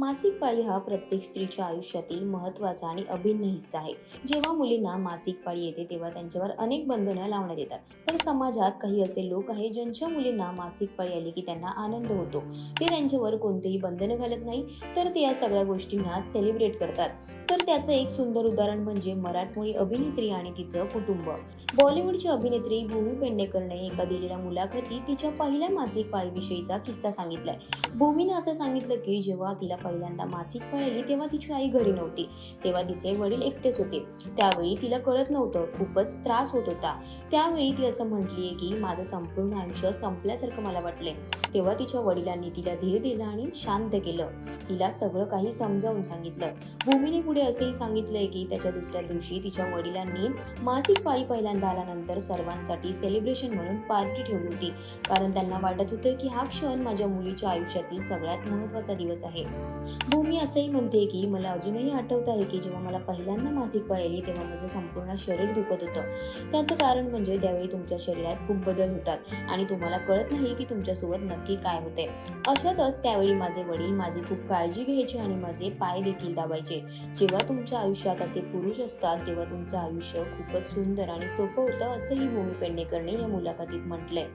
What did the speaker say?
मासिक पाळी हा प्रत्येक स्त्रीच्या आयुष्यातील महत्त्वाचा आणि अभिन्न हिस्सा आहे. जेव्हा मुलींना मासिक पाळी येते तेव्हा त्यांच्यावर अनेक बंधनं लावण्यात येतात. तर समाजात काही असे लोक आहेत ज्यांच्या मुलींना मासिक पाळी आली की त्यांना आनंद होतो. ते त्यांच्यावर कोणतेही बंधनं घालत नाही तर ते या सगळ्या गोष्टींना सेलिब्रेट करतात. तर त्याचं एक सुंदर उदाहरण म्हणजे मराठमोळी अभिनेत्री आणि तिचं कुटुंब. बॉलिवूडची अभिनेत्री भूमी पेडणेकरने एका दिलेल्या मुलाखतीत तिच्या पहिल्या मासिक पाळीविषयीचा किस्सा सांगितलाय. भूमीनं असं सांगितलं की जेव्हा तिला पहिल्यांदा मासिक पळली तेव्हा तिची आई घरी नव्हती. तेव्हा तिचे वडील एकटेच होते. त्यावेळी तिला कळत नव्हतं. खूपच त्रास होत होता. त्यावेळी ती असं म्हटली की माझं संपूर्ण आयुष्य संपल्यासारखं मला वाटले तेव्हा तिच्या वडिलांनी तिला धीर दिला आणि शांत केलं. तिला सगळं काही समजावून सांगितलं. भूमीने पुढे असेही सांगितलंय की त्याच्या दुसऱ्या दिवशी तिच्या वडिलांनी मासिक पाळी पहिल्यांदा आल्यानंतर सर्वांसाठी सेलिब्रेशन म्हणून पार्टी ठेवली होती. कारण त्यांना वाटत होतं की हा क्षण माझ्या मुलीच्या आयुष्यातील सगळ्यात महत्त्वाचा दिवस आहे. हो, भूमी असंही म्हणते की मला अजूनही आठवत आहे की जेव्हा मला पहिल्यांदा मासिक पाळी तेव्हा माझं संपूर्ण शरीर दुखत होतं. त्याचं कारण म्हणजे त्यावेळी तुमच्या शरीरात खूप बदल होतात आणि तुम्हाला कळत नाही की तुमच्यासोबत नक्की काय होते अशातच त्यावेळी माझे वडील माझी खूप काळजी घ्यायचे आणि माझे पाय देखील दाबायचे. जेव्हा तुमच्या आयुष्यात असे पुरुष असतात तेव्हा तुमचं आयुष्य खूपच सुंदर आणि सोपं होतं असंही भूमी पेडणेकरने या मुलाखतीत म्हटलंय.